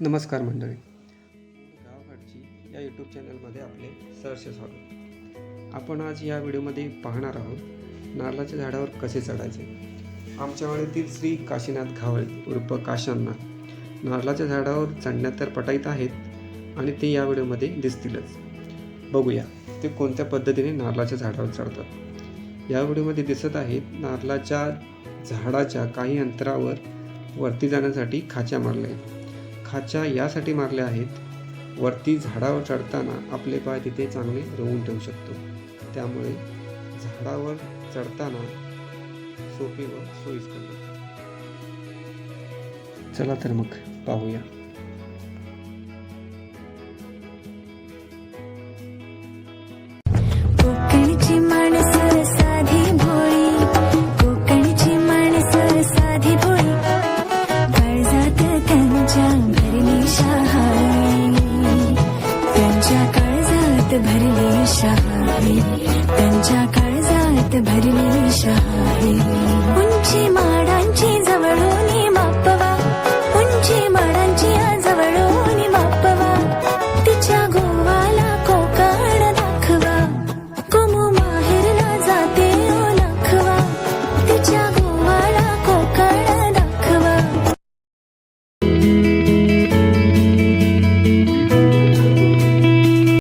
नमस्कार मंडळी. गावघाटची या यूट्यूब चॅनलमध्ये आपले सहर्ष स्वागत. आपण आज या व्हिडिओमध्ये पाहणार आहोत नारळाच्या झाडावर कसे चढायचे? आमच्या वाड्यातील श्री काशीनाथ घावळे उर्फ काशांना नारळाच्या झाडावर चढण्यात तर पटाईत आहेत आणि ते या व्हिडिओमध्ये दिसतीलच. बघूया ते कोणत्या पद्धतीने नारळाच्या झाडावर चढतात. या व्हिडिओमध्ये दिसत आहेत नारळाच्या झाडाच्या काही अंतरावर वरती जाण्यासाठी खाच्या मारल्या आहेत. खाच्या यासाठी मारल्या आहेत. वरती झाडावर चढताना आपले पाय तिथे चांगले रोवून ठेवू शकतो. त्यामुळे झाडावर चढताना सोपे व सोयीस्कर चला तर मग पाहूया. शाही. त्यांच्या काळजात भरली शाही.